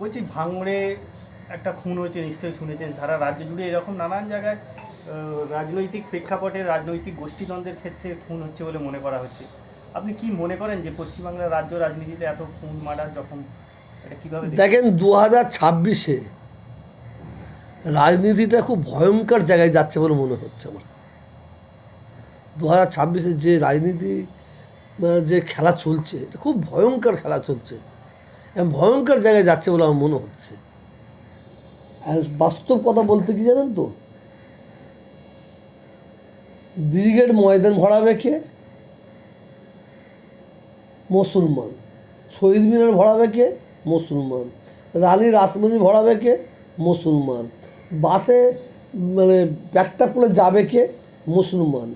বলছি, ভাঙড়ে একটা খুন হয়েছে, নিশ্চয়ই শুনেছেন, সারা রাজ্য জুড়ে এরকম নানান জায়গায় রাজনৈতিক প্রেক্ষাপটে রাজনৈতিক গোষ্ঠীদ্বন্দ্বের ক্ষেত্রে খুন হচ্ছে বলে মনে করা হচ্ছে। আপনি কি মনে করেন যে পশ্চিমবাংলার রাজ্য রাজনীতিতে এত খুন, মার্ডার যখন কীভাবে দেখেন দু হাজার ছাব্বিশে রাজনীতিটা খুব ভয়ঙ্কর জায়গায় যাচ্ছে বলে মনে হচ্ছে আমার। দু হাজার ছাব্বিশে যে রাজনীতি মানে যে খেলা চলছে, এটা খুব ভয়ঙ্কর খেলা চলছে। ভয়ঙ্কর জায়গায় যাচ্ছে বলে আমার মনে হচ্ছে। আর বাস্তব কথা বলতে কি জানেন তো? ব্রিগেড ময়দান ভরাবে কে? মুসলমান। শহীদ মিনার ভরাবে কে? মুসলমান। রানী রাসমণি ভরাবে কে? মুসলমান। বাসে মানে ব্যাগটা পরে যাবে কে? মুসলমান।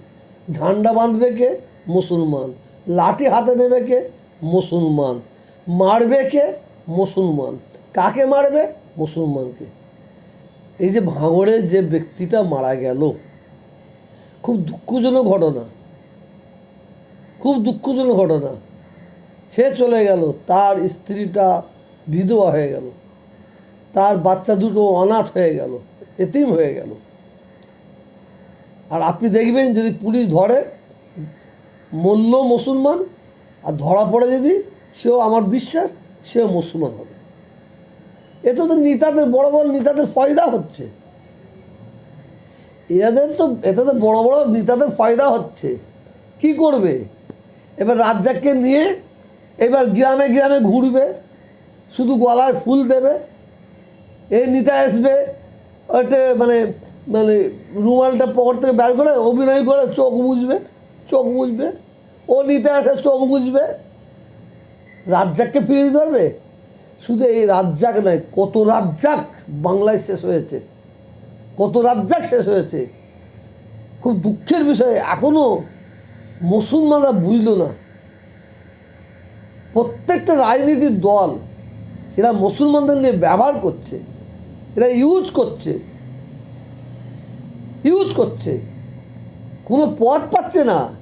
ঝান্ডা বাঁধবে কে? মুসলমান। লাঠি হাতে নেবে কে? মুসলমান। মারবে কে? মুসলমান। কাকে মারবে? মুসলমানকে। এই যে ভাঙড়ে যে ব্যক্তিটা মারা গেল, খুব দুঃখজনক ঘটনা। খুব দুঃখজনক ঘটনা। সে চলে গেল, তার স্ত্রীটা বিধবা হয়ে গেল। তার বাচ্চা দুটো অনাথ হয়ে গেল, এতিম হয়ে গেল। আর আপনি দেখবেন যদি পুলিশ ধরে মূল্য মুসলমান, আর ধরা পড়ে যদি সেও আমার বিশ্বাস, সেও মুসলমান হবে। এতে তো নেতাদের, বড় বড় নেতাদের ফয়দা হচ্ছে। এদের তো এতে তো বড় বড় নেতাদের ফয়দা হচ্ছে। কি করবে? এবার রাজ্জাককে নিয়ে এবার গ্রামে গ্রামে ঘুরবে, শুধু গলায় ফুল দেবে। এই নেতা আসবে ওটা মানে মানে রুমালটা পকেট থেকে বের করে অভিনয় করে চোখ বুঝবে চোখ বুঝবে ও নিতে আসে চোখ মুছবে। রাজ্জাককে ফিরিয়ে দিতে পারবে? শুধু এই রাজ্জাক নয়, কত রাজ্জাক বাংলায় শেষ হয়েছে। কত রাজ্জাক শেষ হয়েছে। খুব দুঃখের বিষয় এখনও মুসলমানরা বুঝল না। প্রত্যেকটা রাজনীতির দল এরা মুসলমানদের নিয়ে ব্যবহার করছে, এরা ইউজ করছে ইউজ করছে। কোনো পথ পাচ্ছে না।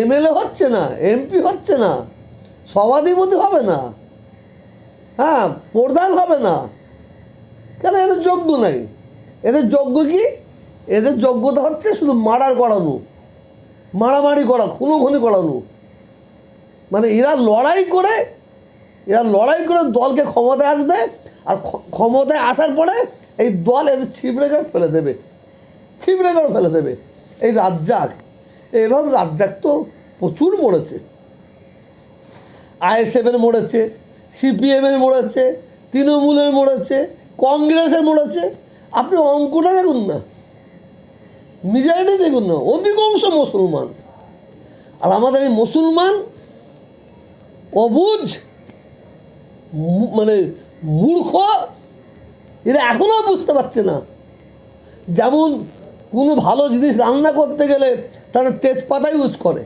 এমএলএ হচ্ছে না, এমপি হচ্ছে না, সভাধিপতি হবে না হ্যাঁ প্রধান হবে না। কেন? এদের যোগ্য নাই। এদের যোগ্য কি? এদের যোগ্যতা হচ্ছে শুধু মারার করানো, মারামারি করা, খুনোখুনি করানো। মানে এরা লড়াই করে, এরা লড়াই করে দলকে ক্ষমতায় আসবে আর ক্ষমতায় আসার পরে এই দল এদের ছিবড়ে করে ফেলে দেবে ছিবড়ে করে ফেলে দেবে। এই রাজ্জাক এরকম রাজ্জাক তো প্রচুর মরেছে। আইএসএফের মরেছে সিপিএমের মরেছে, তৃণমূলের মরেছে, কংগ্রেসের মরেছে। আপনি অঙ্কটা দেখুন না। মেজরিটি দেখুন না। অধিকাংশ মুসলমান। আর আমাদের এই মুসলমান অবুঝ, মু- মানে মূর্খ, এরা এখনও বুঝতে পারছে না। যেমন কোনো ভালো জিনিস রান্না করতে গেলে তাদের তেজপাতা ইউজ করে।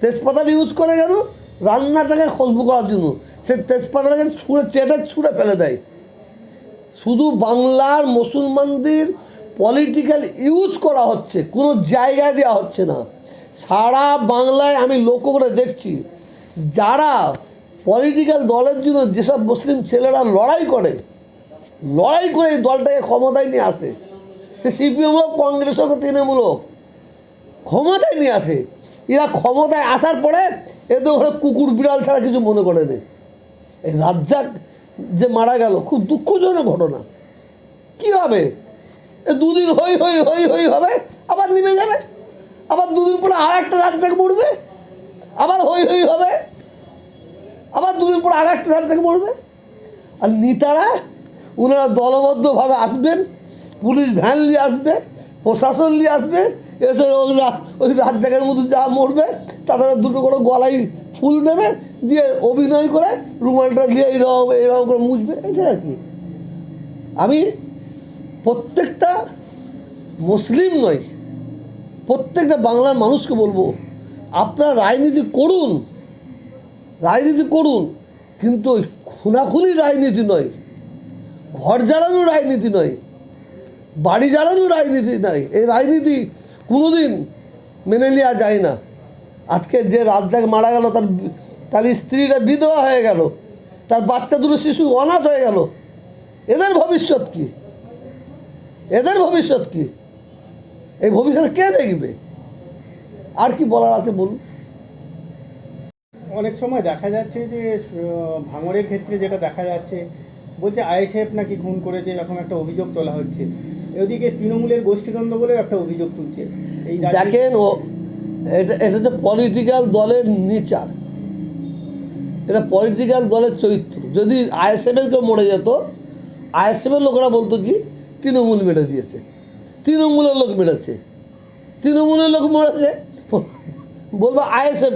তেজপাতাটা ইউজ করে কেন? রান্নাটাকে খুশবু করার জন্য। সে তেজপাতাটাকে ছুঁড়ে, চেটে ছুঁড়ে ফেলে দেয়। শুধু বাংলার মুসলমানদের পলিটিক্যাল ইউজ করা হচ্ছে, কোনো জায়গায় দেওয়া হচ্ছে না। সারা বাংলায় আমি লক্ষ্য করে দেখছি, যারা পলিটিক্যাল দলের জন্য যেসব মুসলিম ছেলেরা লড়াই করে লড়াই করে এই দলটাকে ক্ষমতায় নিয়ে আসে সে সিপিএম হোক কংগ্রেস হোক, তৃণমূল হোক, ক্ষমতায় নিয়ে আসে। এরা ক্ষমতায় আসার পরে এদের ঘরে কুকুর, বিড়াল ছাড়া কিছু মনে করে নেই। এই রাজ্জাক যে মারা গেল, খুব দুঃখজনক ঘটনা। কি হবে দুদিন হই হই হই হই হবে, আবার নেমে যাবে। আবার দুদিন পরে আর একটা রাজ্জাক মরবে। আবার হই হই হবে, আবার দুদিন পরে আর একটা রাজ্জাক মরবে। আর নেতারা, ওনারা দলবদ্ধভাবে আসবেন পুলিশ ভ্যান নিয়ে আসবে, প্রশাসন নিয়ে আসবে, এসে ওই ওই রাজ্জাকের মধ্যে যা মরবে তাদের দুটো করে গলায় ফুল দেবে, দিয়ে অভিনয় করে রুমালটা নিয়ে এইরকম এইরকম করে মুছবে এছাড়া কি? আমি প্রত্যেকটা মুসলিম নয় প্রত্যেকটা বাংলার মানুষকে বলব, আপনারা রাজনীতি করুন রাজনীতি করুন, কিন্তু ওই খুনাখুনি রাজনীতি নয়, ঘর জ্বালানো রাজনীতি নয় বাড়ি জ্বালানো রাজনীতি নাই। এই রাজনীতি কোনোদিন মেনে নেওয়া যায় না। আজকে যে রাজ্জাক মারা গেল, তার তার স্ত্রীটা বিধবা হয়ে গেল, তার বাচ্চা দুটো শিশু অনাথ হয়ে গেল। এদের ভবিষ্যৎ কি? এদের ভবিষ্যৎ কি? এই ভবিষ্যৎ কে দেখবে? আর কি বলার আছে বলুন? অনেক সময় দেখা যাচ্ছে যে ভাঙড়ের ক্ষেত্রে যেটা দেখা যাচ্ছে, বলছে আইএসএফ নাকি খুন করেছে, এরকম একটা অভিযোগ তোলা হচ্ছে। এদিকে তৃণমূলের গোষ্ঠীদ্বন্দ্ব বলেও একটা অভিযোগ তুলছে। দেখেন ও, এটা এটা হচ্ছে পলিটিক্যাল দলের নেচার। এটা পলিটিক্যাল দলের চরিত্র। যদি আইএসএফের কেউ মরে যেত আইএসএফের লোকেরা বলতো কি, তৃণমূল মেরে দিয়েছে। তৃণমূলের লোক মেরেছে। তৃণমূলের লোক মেরেছে। বলব আইএসএফ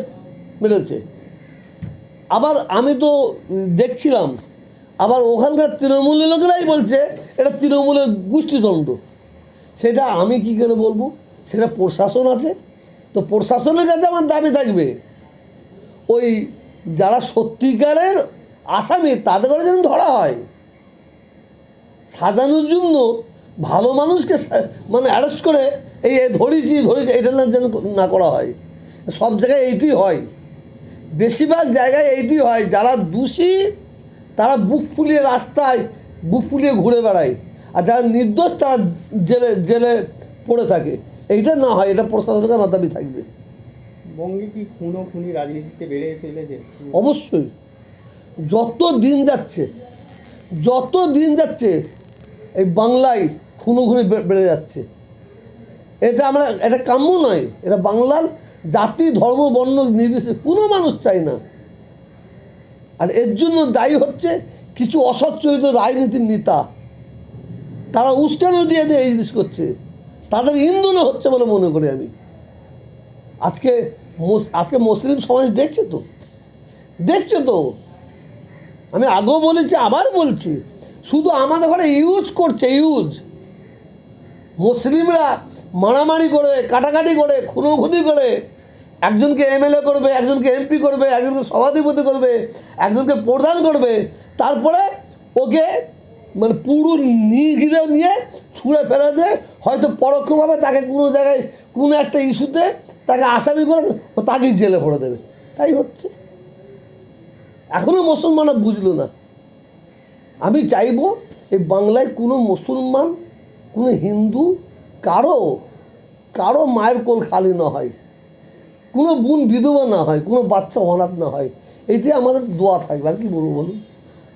মেরেছে। আবার আমি তো দেখছিলাম, আবার ওখানকার তৃণমূলের লোকেরাই বলছে এটা তৃণমূলের গোষ্ঠীদ্বন্দ্ব সেটা আমি কি করে বলব? সেটা প্রশাসন আছে। তো প্রশাসনের কাছে আমার দাবি থাকবে, ওই যারা সত্যিকারের আসামি, তাদের করে যেন ধরা হয়। সাজানোর জন্য ভালো মানুষকে মানে অ্যারেস্ট করে এই ধরেছি ধরেছি, এটা না যেন না করা হয়। সব জায়গায় এইটি হয়। বেশিরভাগ জায়গায় এইটি হয়। যারা দোষী, তারা বুক ফুলিয়ে রাস্তায় বুক ফুলিয়ে ঘুরে বেড়ায়। আর যারা নির্দোষ তারা জেলে জেলে পড়ে থাকে। এইটা না হয় এটা প্রশাসনের মাতাবি থাকবে। বঙ্গে কি খুন খুনি রাজনীতিতে বেড়ে চলেছে? অবশ্যই। যত দিন যাচ্ছে যত দিন যাচ্ছে এই বাংলায় খুনোখুনি বে- বেড়ে যাচ্ছে। এটা আমরা এটা কাম্য নয় এটা বাংলার জাতি ধর্ম বর্ণ নির্বিশেষে কোনো মানুষ চায় না। আর এর জন্য দায়ী হচ্ছে কিছু অসচ্চরিত রাজনীতির নেতা। তারা উস্কানো দিয়ে দিয়ে এই জিনিস করছে। তাদের ইন্ধনে হচ্ছে বলে মনে করি আমি। আজকে আজকে মুসলিম সমাজ দেখছে তো? দেখছে তো? আমি আগেও বলেছি, আবার বলছি, শুধু আমাদের ঘরে ইউজ করছে, ইউজ। মুসলিমরা মারামারি করে, কাটাকাটি করে, খুনোখুনি করে, একজনকে এমএলএ করবে, একজনকে এমপি করবে, একজনকে সভাধিপতি করবে, একজনকে প্রধান করবে তারপরে ওকে মানে পুরো নিঘিরে নিয়ে ছুঁড়ে ফেলে দিয়ে হয়তো পরোক্ষভাবে তাকে কোনো জায়গায় কোনো একটা ইস্যুতে তাকে আসামি করে ও তাকেই জেলে ভরে দেবে। তাই হচ্ছে। এখনও মুসলমানরা বুঝলো না। আমি চাইব এই বাংলায় কোনো মুসলমান, কোনো হিন্দু কারও কারও মায়ের কোল খালি না হয়। কোনো বোন বিধবা না হয়, কোনো বাচ্চা অনাথ না হয়। এইটাই আমাদের দোয়া থাকবে। আর কি বলব বলুন?